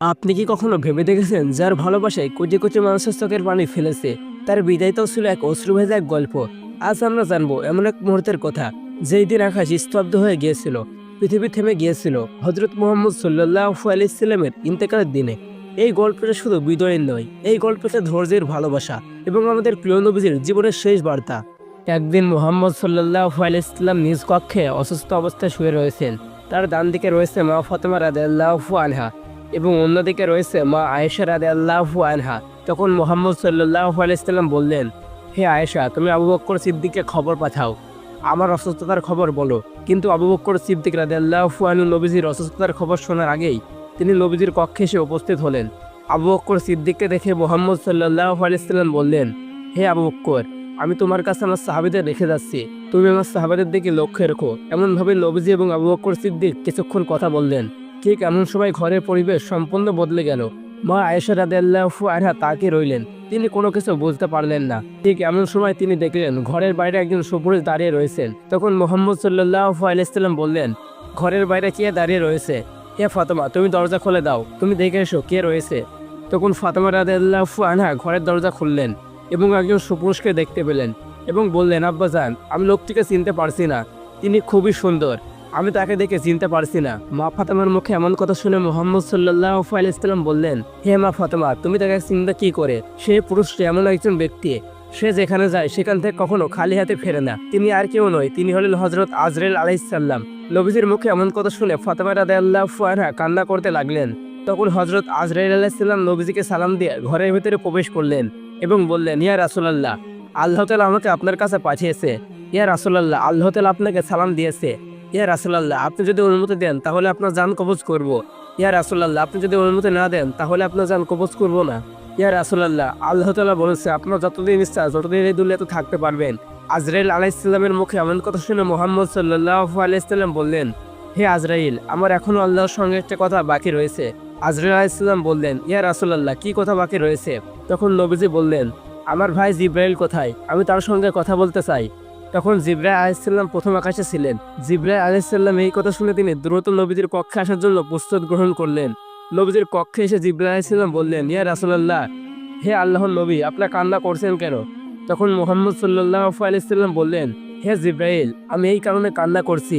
আপনি কি কখনো ভেবে দেখেছেন যার ভালোবাসায় কোটি কোটি মানুষের চোখের পানি ফেলেছে? তার বিদায়টাও ছিল এক অশ্রুভেজা এক গল্প। আজ আমরা জানব এমন এক মুহূর্তের কথা, যেই দিন আকাশ স্তব্ধ হয়ে গিয়েছিল, পৃথিবী থেমে গিয়েছিল হজরত মোহাম্মদ সাল্লাহ আলাইসাল্লামের ইন্তেকালের দিনে। এই গল্পটা শুধু বিদয়ের নয়, এই গল্পটা ধৈর্যের ভালোবাসা এবং আমাদের প্রিয় নবীজির জীবনের শেষ বার্তা। একদিন মোহাম্মদ সাল্লাহ আলাইসাল্লাম নিজ কক্ষে অসুস্থ অবস্থায় শুয়ে রয়েছেন। তার ডান দিকে রয়েছে মা ফতেমা রাদেল্লাহু আনহা। এবং অন্যদিকে রয়েছে মা আয়েশা রাদে আল্লাহু আনহা। তখন মোহাম্মদ সাল্লাহ আলাইসাল্লাম বললেন, হে আয়েশা, তুমি আবু বক্কর সিদ্দিককে খবর পাঠাও। আমার অসুস্থতার খবর বলো। কিন্তু আবু বক্কর সিদ্দিক রাদে আল্লাহু আনু নবীজির অসুস্থতার খবর শোনার আগেই তিনি নবীজির কক্ষে এসে উপস্থিত হলেন। আবু বক্কর সিদ্দিককে দেখে মোহাম্মদ সাল্লাহ আলাইসাল্লাম বললেন, হে আবু বক্কর আমি তোমার কাছে আমার সাহাবিদের রেখে যাচ্ছি। তুমি আমার সাহাবাদের দিকে লক্ষ্য রেখো। এমনভাবে নবীজি এবং আবু বক্কর সিদ্দিক কিছুক্ষণ কথা বললেন। ঠিক এমন সময় ঘরের পরিবেশ সম্পূর্ণ বদলে গেল। মা আয়েশা রাদেল্লাহু আনহা তাকে রইলেন। তিনি কোনো কিছু বুঝতে পারলেন না। ঠিক এমন সময় তিনি দেখলেন ঘরের বাইরে একজন সুপুরুষ দাঁড়িয়ে রয়েছেন। তখন মোহাম্মদ সাল্লাহ আলাইসাল্লাম বললেন, ঘরের বাইরে কে দাঁড়িয়ে রয়েছে? হে ফাতেমা, তুমি দরজা খুলে দাও। তুমি দেখে এসো কে রয়েছে? তখন ফাতেমা রাদেল্লাহু আনহা ঘরের দরজা খুললেন এবং একজন সুপুরুষকে দেখতে পেলেন এবং বললেন আব্বাজান আমি লোকটিকে চিনতে পারছি না। তিনি খুবই সুন্দর। আমি তাকে দেখে চিনতে পারছি না। মা ফাতেমার মুখে এমন কথা শুনে মোহাম্মদ সাল্লাহ আলাইসাল্লাম বললেন, হে মা ফাতেমা, তুমি তাকে চিন্তা কি করে? সে পুরুষটি এমন একজন ব্যক্তি। সে যেখানে যায়, সেখান থেকে কখনো খালি হাতে ফেরে না। তিনি আর কেউ নয়, তিনি হলেন হজরত আজরেল আলাইসাল্লাম নবীজির মুখে এমন কথা শুনে ফাতেমা রাদে আল্লাহ ফুয়ানহা কান্না করতে লাগলেন। তখন হজরত আজরাইল আলাইসাল্লাম নবীজিকে সালাম দিয়ে ঘরের ভিতরে প্রবেশ করলেন এবং বললেন, ইয়া রাসুলাল্লাহ, আল্লাহ তালা আমাকে আপনার কাছে পাঠিয়েছে। ইয়া রাসুলাল্লাহ, আল্লাহ তালা আপনাকে সালাম দিয়েছে। ইয়া রাসুলাল্লাহ, আপনি যদি অনুমতি দেন, তাহলে আপনার যান কবজ করব। ইয়া রাসুলাল্লাহ, আপনি যদি অনুমতি না দেন, তাহলে আপনার যান কবজ করব না। ইয়া রাসুলাল্লাহ, আল্লাহ তালা বলেছে, আপনার যতদিন ইচ্ছা, যতদিন এই দুনিয়াতে থাকতে পারবেন। আজরাইল আলাইসাল্লামের মুখে এমন কথা শুনে মোহাম্মদ সাল্লাহ আলাইসাল্লাম বললেন, হে আজরাইল, আমার এখনও আল্লাহর সঙ্গে একটা কথা বাকি রয়েছে। আজরাইল আলাইসাল্লাম বললেন, ইয়া রাসুলাল্লাহ, কি কথা বাকি রয়েছে? তখন নবীজি বললেন, আমার ভাই জিব্রাইল কোথায়? আমি তার সঙ্গে কথা বলতে চাই। তখন জিব্রাহ আলাইসাল্লাম প্রথম আকাশে ছিলেন। জিব্রাহ আলাইসাল্লাম এই কথা শুনে তিনি দ্রুত নবীজির কক্ষে আসার জন্য প্রস্তুত গ্রহণ করলেন। নবীজির কক্ষে এসে জিব্রাহ আলাইসাল্লাম বললেন, ইয়া রাসুলাল্লাহ, হে আল্লাহর নবী, আপনার কান্না করছেন কেন? তখন মোহাম্মদ সাল্লাহ আলাইসাল্লাম বললেন, হে জিব্রাইল, আমি এই কারণে কান্না করছি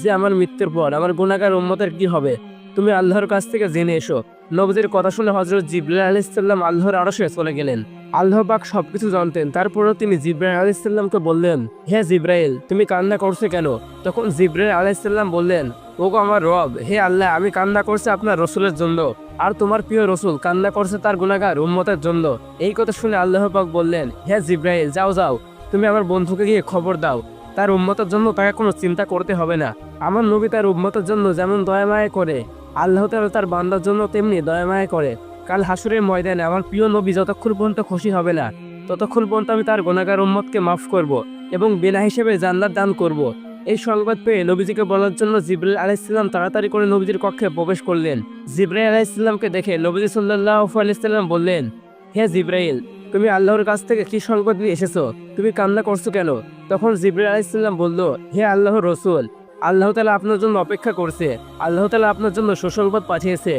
যে আমার মৃত্যুর পর আমার গুণাগার উম্মতের কি হবে? তুমি আল্লাহর কাছ থেকে জেনে এসো। নবজির কথা শুনে হজরত জিব্রাহ আলাইসাল্লাম আল্লাহর আরশে চলে গেলেন। আল্লাহ পাক সবকিছু জানতেন। তারপরেও তিনি জিব্রাহ আলাইসাল্লামকে বললেন, হে জিব্রাইল, তুমি কান্না করছ কেন? তখন জিব্রাহ আলাইসাল্লাম বললেন, ওগো আমার রব, হে আল্লাহ, আমি কান্না করছি আপনার রসুলের জন্য। আর তোমার প্রিয় রসুল কান্না করছে তার গুণাগার উম্মতের জন্য। এই কথা শুনে আল্লাহ পাক বললেন, হে জিব্রাইল, যাও যাও। তুমি আমার বন্ধুকে গিয়ে খবর দাও। তার উম্মতের জন্য তাকে কোনো চিন্তা করতে হবে না। আমার নবী তার উম্মতের জন্য যেমন দয়া দয়ামায় করে, আল্লাহ তার বান্দার জন্য তেমনি দয়া দয়ামায় করে। কাল হাসুরের ময়দানে আমার প্রিয় নবী যতক্ষণ পর্যন্ত খুশি হবে না, ততক্ষণ পর্যন্ত আমি তার গোনাগার উম্মতকে মাফ করব এবং বিনা হিসেবে জান্নাত দান করব। এই সংবাদ পেয়ে নবীজিকে বলার জন্য জিব্রাইল আলাইসাল্লাম তাড়াতাড়ি করে নবীজির কক্ষে প্রবেশ করলেন। জিব্রাইল আলাইসাল্লামকে দেখে নবীজি সাল্লাহ আলাইসাল্লাম বললেন, হে জিব্রাইল, তুমি আল্লাহর কাছ থেকে কি সংবাদ নিয়ে এসেছ? তুমি কান্না করছ কেন? তখন জিব্রাইল আলাইসাল্লাম বলল, হে আল্লাহর রসুল, আল্লাহ তালা আপনার জন্য অপেক্ষা করছে। আল্লাহ তালা আপনার জন্য সুসংবাদ পাঠিয়েছে।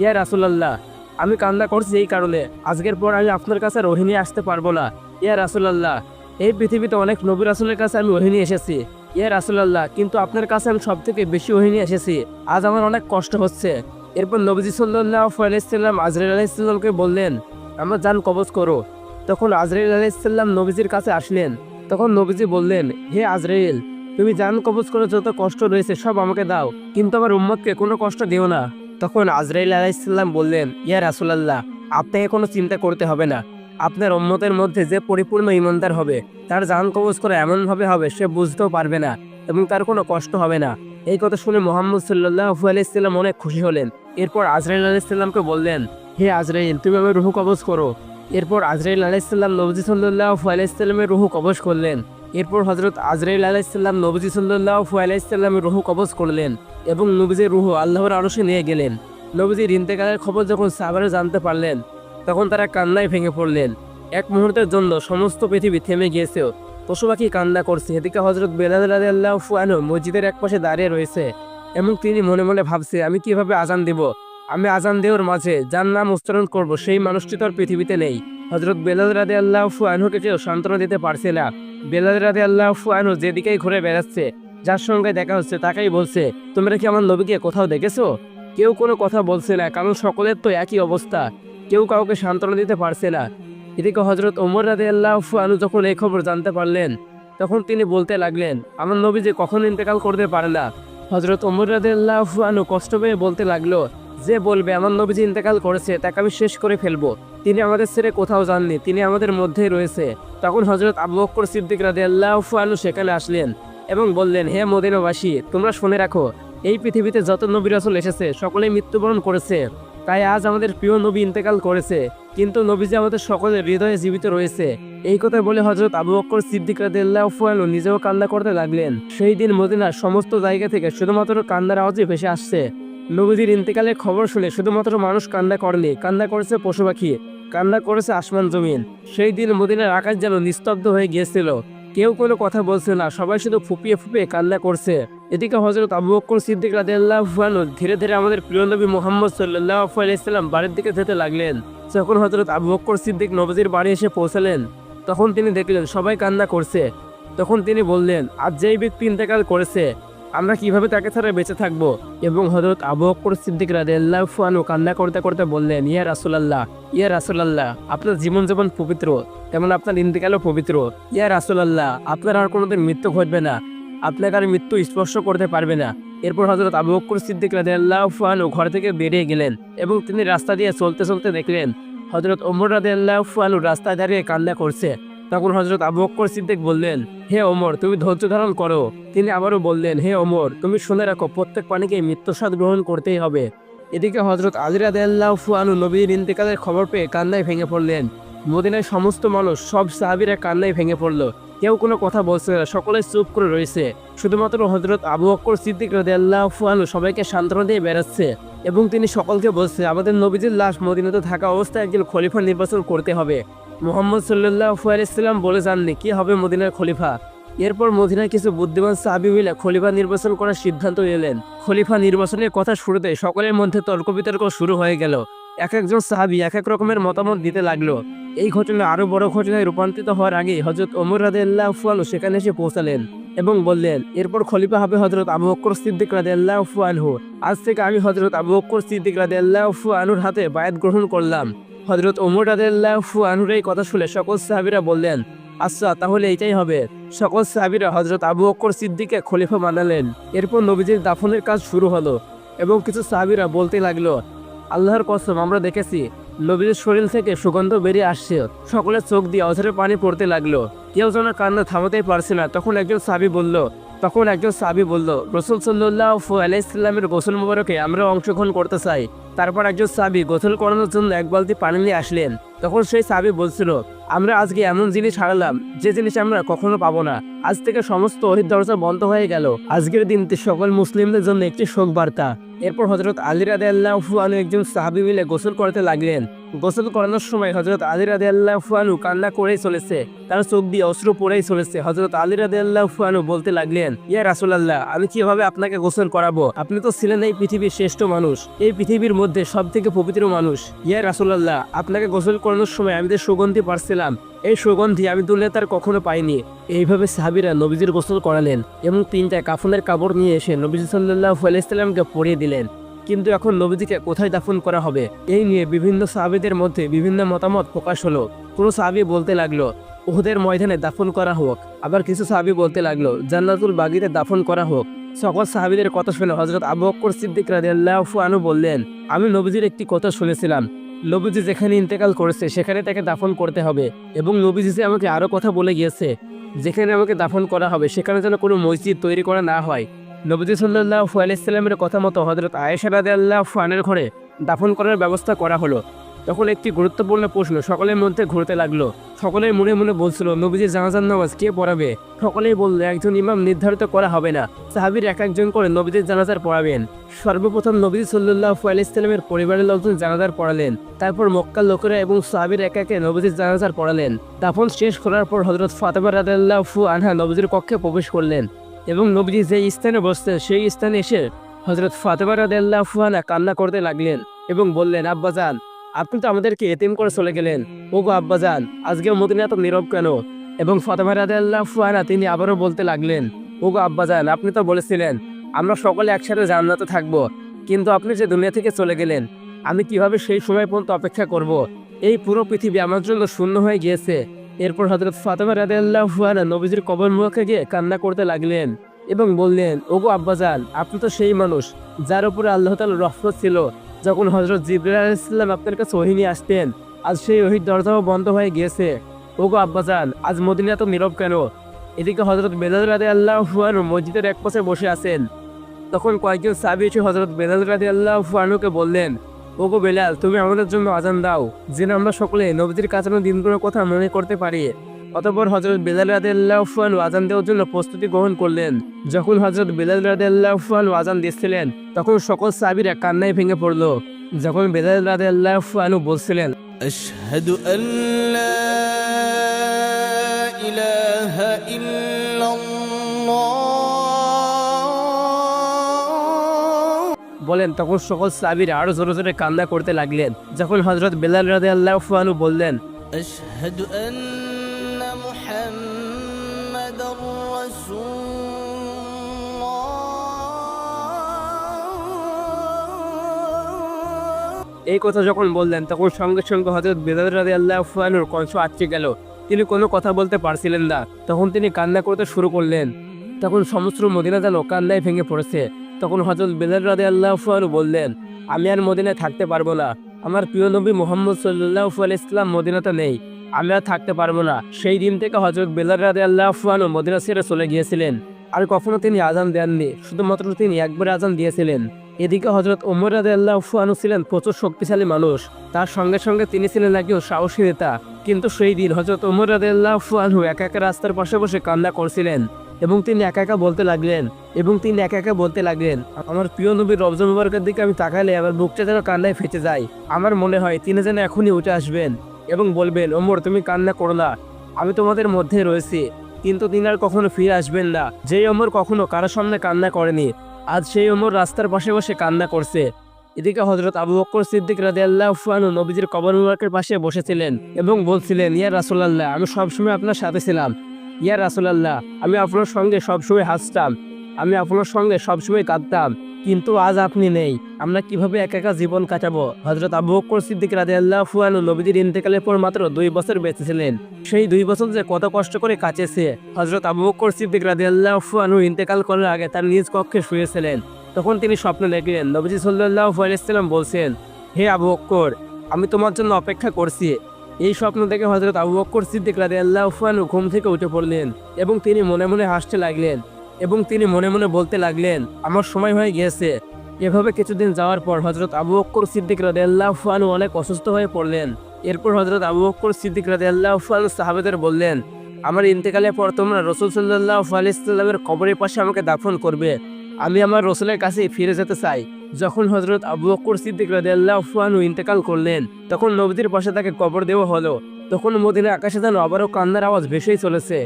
ইয়া রাসুলাল্লাহ আমি কান্না করছি এই কারণে। আজকের পর আমি আপনার কাছে রোহিণী আসতে পারব না। ইয়া রাসুলাল্লাহ, এই পৃথিবীতে অনেক নবী রাসুলের কাছে আমি ওহিনী এসেছি। ইয়া রাসুলাল্লাহ, কিন্তু আপনার কাছে আমি সব থেকে বেশি ওহিনী এসেছি। আজ আমার অনেক কষ্ট হচ্ছে। এরপর নবীজি সাল্লাহ আলাইসাল্লাম আজরাইল আলাইসাল্লামকে বললেন, আমার যান কবজ করো। তখন আজরাইল আলাইসাল্লাম নবীজির কাছে আসলেন। তখন নবীজি বললেন, হে আজরাইল, তুমি জান কবজ করে যত কষ্ট রয়েছে সব আমাকে দাও, কিন্তু আমার উম্মতকে কোনো কষ্ট দিও না। তখন আজরাইল আলাইসাল্লাম বললেন, ইয়া রাসুলাল্লাহ, আপনাকে কোনো চিন্তা করতে হবে না। আপনার উম্মতের মধ্যে যে পরিপূর্ণ ইমানদার হবে, তার জান কবজ করে এমনভাবে হবে, সে বুঝতেও পারবে না এবং তার কোনো কষ্ট হবে না। এই কথা শুনে মোহাম্মদ সাল্লাহ আলাইসাল্লাম অনেক খুশি হলেন। এরপর আজরাইল আলাইসাল্লামকে বললেন, হে আজরাইল, তুমি আমার রুহু কবজ করো। এরপর আজরাইল আলাইসাল্লাম নবজি সাল্লাহ আলাইসাল্লামের রুহু কবজ করলেন। এরপর হজরত আজরাইল আলাইসাল্লাম নবজি সাল্লাহ আলাইসাল্লামের রুহু কবজ করলেন এবং নবীজির রুহু আল্লাহর আরশে নিয়ে গেলেন। নবজির ইন্তেকালের খবর যখন সাবারে জানতে পারলেন, তখন তারা কান্নায় ভেঙে পড়লেন। এক মুহূর্তের জন্য সমস্ত পৃথিবী থেমে গিয়েছেও পশু পাখি কান্না করছে। এদিকে হজরত বেলাল আল্লাহ ফুয়ানো মসজিদের এক পাশে দাঁড়িয়ে রয়েছে এবং তিনি মনে মনে ভাবছে, আমি কীভাবে আজান দেব? আমি আজান দেওয়ার মাঝে যার নাম উচ্চারণ করব, সেই মানুষটি তো আর পৃথিবীতে নেই। হজরত বেলাল আল্লাহ আনহুকে কেউ সান্ত্বনা দিতে পারছে না। বেলাল রাদে আল্লাহ আনহু যেদিকেই ঘুরে বেড়াচ্ছে, যার সঙ্গে দেখা হচ্ছে তাকেই বলছে, তোমরা কি আমার নবীকে কোথাও দেখেছ? কেউ কোনো কথা বলছে না, কারণ সকলের তো একই অবস্থা। কেউ কাউকে সান্ত্বনা দিতে পারছে না। এদিকে হজরত ওমর আল্লাহ আনু যখন এই খবর জানতে পারলেন, তখন তিনি বলতে লাগলেন, আমার নবী যে কখন ইন্তেকাল করতে পারে না। হজরত ওমর রাদে আল্লাহ আনু কষ্ট পেয়ে বলতে লাগল যে বলবে, আমার নবীজি ইন্তেকাল করেছে, তাকে আমি শেষ করে ফেলব। তিনি আমাদের ছেড়ে কোথাও যাননি, তিনি আমাদের মধ্যেই রয়েছে। তখন হজরত আবু বক্কর সিদ্দিক রাদে আল্লাহ আনু সেখানে আসলেন এবং বললেন, হে মদিনাবাসী, তোমরা শুনে রাখো, এই পৃথিবীতে যত নবী রাসুল এসেছে, সকলেই মৃত্যুবরণ করেছে। তাই আজ আমাদের প্রিয় নবী ইন্তেকাল করেছে, কিন্তু নবীজি আমাদের সকলের হৃদয়ে জীবিত রয়েছে। এই কথা বলে হজরত আবু বক্কর সিদ্দিক রাদিয়াল্লাহু আনহু নিজেও কান্না করতে লাগলেন। সেই দিন মদিনার সমস্ত জায়গা থেকে শুধুমাত্র কান্নার আওয়াজই ভেসে আসছে। নবীজির ইন্তেকালের খবর শুনে শুধুমাত্র মানুষ কান্না করেনি, কান্না করেছে পশু পাখি, কান্না করেছে আসমান জমিন। সেই দিন মদিনার আকাশ যেন নিস্তব্ধ হয়ে গিয়েছিল। কেউ কোনো কথা বলছে না, সবাই শুধু ফুপিয়ে ফুপিয়ে কান্না করছে। এদিকে হজরত আবু বক্কর সিদ্দিক রাদিয়াল্লাহু ধীরে ধীরে আমাদের প্রিয় নবী মোহাম্মদ সাল্লাল্লাহু আলাইহি সাল্লাম বাড়ির দিকে যেতে লাগলেন। যখন হজরত আবু বক্কর সিদ্দিক নবজির বাড়ি এসে পৌঁছালেন, তখন তিনি দেখলেন সবাই কান্না করছে। তখন তিনি বললেন, আজ যেই ব্যক্তি ইন্তেকাল করেছে আমরা কীভাবে তাকে ছাড়া বেঁচে থাকব? এবং হজরত আবু বক্কর সিদ্দিক আনহু কান্না করতে করতে বললেন, ইয়া রাসূলুল্লাহ ইয়া রাসূলুল্লাহ, আপনার জীবন যেমন পবিত্র, তেমন আপনার ইন্তেকালও পবিত্র। ইয়া রাসূলুল্লাহ, আপনার আর কোনোদিন মৃত্যু ঘটবে না। আপনাকে আর মৃত্যু স্পর্শ করতে পারবে না। এরপর হজরত আবু বক্কর সিদ্দিক রাদিয়াল্লাহু আনহু ঘর থেকে বেরিয়ে গেলেন এবং তিনি রাস্তা দিয়ে চলতে চলতে দেখলেন হজরত ওমর রাদিয়াল্লাহু আনহু রাস্তায় দাঁড়িয়ে কান্না করছে। তখন হজরত আবু বক্কর সিদ্দিক বললেন, হে ওমর, তুমি ধৈর্য ধারণ করো। তিনি আবারও বললেন, হে ওমর, তুমি শুনে রাখো, প্রত্যেক প্রাণীকে মৃত্যুস্বাদ গ্রহণ করতেই হবে। এদিকে হজরত আলী রাদিয়াল্লাহু আনহু নবীর ইন্তেকালের খবর পেয়ে কান্নায় ভেঙে পড়লেন। মদিনায় সমস্ত মানুষ, সব সাহাবীরা কান্নায় ভেঙে পড়ল। কেউ কোনো কথা বলছে না, সকলে চুপ করে রয়েছে। শুধুমাত্র হজরত আবু বক্কর সিদ্দিক রাদিয়াল্লাহু আনহু সবাইকে সান্ত্বনা দিয়ে বেড়াচ্ছে এবং তিনি সকলকে বলছে, আমাদের নবীজির লাশ মদিনাতে থাকা অবস্থায় একজন খলিফা নির্বাচন করতে হবে। মোহাম্মদ সাল্লাল্লাহু আলাইহি সাল্লাম বলে যাননি কি হবে মদিনার খলিফা? এরপর মদিনায় কিছু বুদ্ধিমান সাহাবি মিলে খলিফা নির্বাচন করার সিদ্ধান্ত নিলেন। খলিফা নির্বাচনের কথা শুরুতে সকলের মধ্যে তর্ক বিতর্ক শুরু হয়ে গেল। এক একজন সাহাবি এক এক রকমের মতামত দিতে লাগল। এই ঘটনা আরও বড় ঘটনায় রূপান্তরিত হওয়ার আগে হজরত ওমর রাদিয়াল্লাহু আনহু সেখানে এসে পৌঁছালেন এবং বললেন, এরপর খলিফা হবে হজরত আবু বক্কর সিদ্দিক রাদিয়াল্লাহু আনহু। আজ থেকে আমি হজরত আবু বক্কর সিদ্দিক রাদিয়াল্লাহু আনহুর হাতে বায়াত গ্রহণ করলাম। হজরত ওমর রাদিয়াল্লাহু আনহুর এই কথা শুনে সকল সাহাবীরা বললেন আচ্ছা তাহলে এটাই হবে। সকল সাহাবীরা হজরত আবু বক্কর সিদ্দিকে খলিফা মানালেন এরপর নবীজির দাফনের কাজ শুরু হলো এবং কিছু সাহাবীরা বলতে লাগল, আল্লাহর কসম, আমরা দেখেছি নবীর শরীর থেকে সুগন্ধ বেরিয়ে আসছে। সকলের চোখ দিয়ে অঝরে পানি পড়তে লাগল। কেউ যেন কান্না থামাতেই পারছে না। তখন একজন সাবি বলল তখন একজন সাবি বলল, রসুল সাল্লাহ আলাইসাল্লামের গোসল মুবারকে আমরা অংশগ্রহণ করতে চাই। তারপর একজন সাবি গোসল করানোর জন্য এক বালতি পানি নিয়ে আসলেন। তখন সেই সাবি বলছিল, আমরা আজকে এমন জিনিস হারালাম, যে জিনিস আমরা কখনো পাবো না। আজ থেকে সমস্ত অহিত দরজা বন্ধ হয়ে গেল। আজকের দিনটি সকল মুসলিমদের জন্য একটি শোক বার্তা। এরপর হজরত আলী রাদে আল্লাহু আনু একজন সাহাবি মিলে গোসল করতে লাগলেন। গোসল করানোর সময় হজরত আলী রাদে আল্লাহু আনু কান্না করেই চলেছে। তার চোখ দিয়ে অস্ত্র পড়েই চলেছে। হজরত আলী রাদে আল্লাহু আনু বলতে লাগলেন, ইয়া রাসুলাল্লাহ, আমি কীভাবে আপনাকে গোসল করাবো? আপনি তো ছিলেন এই পৃথিবীর শ্রেষ্ঠ মানুষ। এই পৃথিবীর মধ্যে সব থেকে পবিত্র মানুষ। ইয়া রাসুলাল্লাহ, আপনাকে গোসল করানোর সময় আমি যে সুগন্ধি পারছিলাম, এই সুগন্ধি আমি দুলে তার কখনো পাইনি। এইভাবে সাহাবিরা নবীজির গোসল করালেন এবং তিনটা কাফনের কাপড় নিয়ে এসে নবীজি সাল্লাহ আলাইসাল্লামকে পরিয়ে দিলেন। কিন্তু এখন নবীজিকে কোথায় দাফন করা হবে? এই নিয়ে বিভিন্ন সাহাবিদের মধ্যে বিভিন্ন মতামত প্রকাশ হলো। কোনো সাহাবি বলতে লাগল উহুদের ময়দানে দাফন করা হোক। আবার কিছু সাহাবি বলতে লাগল, জান্নাতুল বাগিতে দাফন করা হোক। সকল সাহাবিদের কথা শুনে হজরত আবু বক্কর সিদ্দিক রাদিয়াল্লাহু আনহু বললেন, আমি নবীজির একটি কথা শুনেছিলাম। নবীজি যেখানে ইন্তেকাল করেছে, সেখানে তাকে দাফন করতে হবে এবং নবীজি যে আমাকে আরও কথা বলে গিয়েছে, যেখানে আমাকে দাফন করা হবে, সেখানে যেন কোনো মসজিদ তৈরি করা না হয়। নবীজি সাল্লাহ আলাইসাল্লামের কথা মতো হজরত আয়েশা রাদে আল্লাহ ফানের ঘরে দাফন করার ব্যবস্থা করা হলো। তখন একটি গুরুত্বপূর্ণ প্রশ্ন সকলের মধ্যে ঘুরতে লাগল। সকলের মনে মনে বলছিল, নবীজি জানাজান নামাজ কে পড়াবে? সকলেই বলল, একজন ইমাম নির্ধারিত করা হবে না। সাহাবির এক একজন করে নবীজির জানাজার পড়াবেন। সর্বপ্রথম নবীজি সাল্লাহ আলাইসাল্লামের পরিবারের লোকজন জানাজার পড়ালেন। তারপর মক্কার লোকেরা এবং সাহাবির এক একে নবীজির জানাজার পড়ালেন। দাফন শেষ করার পর হজরত ফাতেমা রাদাল্লাহ আনহা নবীজির কক্ষে প্রবেশ করলেন। এবং নবজি যে স্থানে বসতেন, সেই স্থানে এসে হজরত ফাতেমা রাদাল্লাহ কান্না করতে লাগলেন এবং বললেন আব্বাজান আপনি তো আমাদেরকে এতিম করে চলে গেলেন। ও গো আব্বাজান আজকে মদিনা এত নীরব কেন? এবং ফতেমা রাদিয়াল্লাহ ফুয়ানা তিনি আবারও বলতে লাগলেন ও গো আব্বাজান আপনি তো বলেছিলেন, আমরা সকলে একসাথে জান্নাতে থাকব, কিন্তু আপনি যে দুনিয়া থেকে চলে গেলেন, আমি কীভাবে সেই সময় পর্যন্ত অপেক্ষা করব। এই পুরো পৃথিবী আমার জন্য শূন্য হয়ে গিয়েছে। এরপর হজরত ফাতেমা রাদিয়াল্লাহ ফুয়ানা নবীজির কবর মুখে গিয়ে কান্না করতে লাগলেন এবং বললেন, ওগো আব্বাজান আপনি তো সেই মানুষ যার উপরে আল্লাহ তাল রহমত ছিল। যখন হজরত জিবরাল আলাইসাল্লাম আপনার কাছে ওহি নিয়ে আসতেন, আজ সেই ওহির দরজাও বন্ধ হয়ে গিয়েছে। ওগো আব্বাজান আজ মদিনা তো নীরব কেন? এদিকে হজরত বেলাল রাদে আল্লাহ মসজিদের এক পাশে বসে আছেন। তখন কয়েকজন সাবি এসে হজরত বেলাল রাদে আল্লাহ ফুয়ানুকে বললেন ওগো বেলাল, তুমি আমাদের জন্য আজান দাও। যেন আমরা সকলে নবীজির কাঁচানো দিনগুলোর কথা মনে করতে পারি। অতপর হজরত বেলাল রাদেল্লাহফান আজান দেওয়ার জন্য প্রস্তুতি গ্রহণ করলেন। যখন হজরত বেলাল রাদেল্লাহফান আজান দিচ্ছিলেন, তখন সকল সাবির এক কান্নায় ভেঙে পড়ল। যখন বেলাল রাদেল্লাহফানু বলছিলেন, আশহাদু আল্লাহ বলেন তখন সকল সাবির আরও জোরে জোরে কান্না করতে লাগলেন। যখন হজরত বেলাল রাদে আল্লাহ ফানু বললেন এই কথা যখন বললেন তখন সঙ্গে সঙ্গে হজরত বেলাল রাদে আল্লাহ ফানুর কণ্ঠ আটকে গেল। তিনি কোনো কথা বলতে পারছিলেন না। তখন তিনি কান্না করতে শুরু করলেন। তখন সমস্ত মদিনা যেন কান্নায় ভেঙে পড়েছে। তখন হজরত বেলাল রাদে আল্লাহ ফুয়ানু বললেন, আমি আর মদিনায় থাকতে পারব না। আমার প্রিয় নবী মোহাম্মদ সাল্লাহ ইসলাম মদিনাতে নেই। আমি আর থাকতে পারব না। সেই দিন থেকে হজরত বেলাল রাদে আল্লাহ ফুয়ানু মদিনা ছেড়ে চলে গিয়েছিলেন। আর কখনো তিনি আজান দেননি, শুধুমাত্র তিনি একবার আজান দিয়েছিলেন। এদিকে হজরত ওমর রাদে আল্লাহ ফুয়ানু ছিলেন প্রচুর শক্তিশালী মানুষ। তার সঙ্গে সঙ্গে তিনি ছিলেন একজন সাহসী নেতা। কিন্তু সেই দিন হজরত ওমর রাদে আল্লাহ ফুয়ানু একা একা রাস্তার পাশে বসে কান্না করছিলেন। এবং তিনি একা একা বলতে লাগলেন, এবং তিনি একা একা বলতে লাগলেন, আমার প্রিয় নবীর রবজা মুবারকের দিকে আমি তাকালে আমার বুকটা যেন কান্নায় ফেটে যায়। আমার মনে হয় তিনি যেন এখনই উঠে আসবেন এবং বলবেন, ওমর, তুমি কান্না করো না, আমি তোমাদের মধ্যে রয়েছি, কিন্তু তিনি আর কখনো ফিরে আসবেন না। যেই ওমর কখনো কারোর সামনে কান্না করেনি, আজ সেই ওমর রাস্তার পাশে বসে কান্না করছে। এদিকে হজরত আবু বক্কর সিদ্দিক রাদে আল্লাহ ফুয়ানু নবীজির কবর মুবারকের পাশে বসেছিলেন এবং বলছিলেন, ইয়া রাসুলাল্লাহ, আমি সবসময় আপনার সাথে ছিলাম। ইয়া রাসুলাল্লাহ, আমি আপনার সঙ্গে সবসময় হাসতাম, আমি আপনার সঙ্গে সবসময় কাঁদতাম, কিন্তু আজ আপনি নেই। আমরা কীভাবে একা একা জীবন কাটাবো? হজরত আবু বক্কর সিদ্দিক রাদে আল্লাহ ফুয়ানু নবীজির ইন্তেকালের পর মাত্র দুই বছর বেঁচেছিলেন। সেই দুই বছর যে কত কষ্ট করে কাটেছে হজরত আবু বক্কর সিদ্দিক রাদে আল্লাহ ফুয়ানু ইন্তেকাল করার আগে তার নিজ কক্ষে শুয়েছিলেন। তখন তিনি স্বপ্নে দেখলেন, নবীজি সাল্লাহ আলাইসাল্লাম বলছেন, হে আবু বক্কর আমি তোমার জন্য অপেক্ষা করছি। এই স্বপ্ন দেখে হজরত আবু বক্কর সিদ্দিক রাদে আল্লাহ ঘুম থেকে উঠে পড়লেন এবং তিনি মনে মনে হাসতে লাগলেন এবং তিনি মনে মনে বলতে লাগলেন, আমার সময় হয়ে গিয়েছে। এভাবে কিছুদিন যাওয়ার পর হজরত আবু বক্কর সিদ্দিক রাদে আল্লাহ অনেক অসুস্থ হয়ে পড়লেন। এরপর হজরত আবু বক্কর সিদ্দিক রাদে আল্লাহ সাহাবেদের বললেন, আমার ইন্তেকালের পর তোমরা রসুল সাল্লাহ আলাইসাল্লামের কবরের পাশে আমাকে দাফন করবে। আমি আমার রসুলের কাছে ফিরে যেতে চাই। যখন হজরত আবু বকর সিদ্দিক রাজিয়াল্লাহানু ইন্তেকাল করলেন, তখন নবীদের পাশে তাকে কবর দেওয়া হলো। তখন মদিনা আকাশে যেন আবারও কান্নার আওয়াজ ভেসেই চলেছে।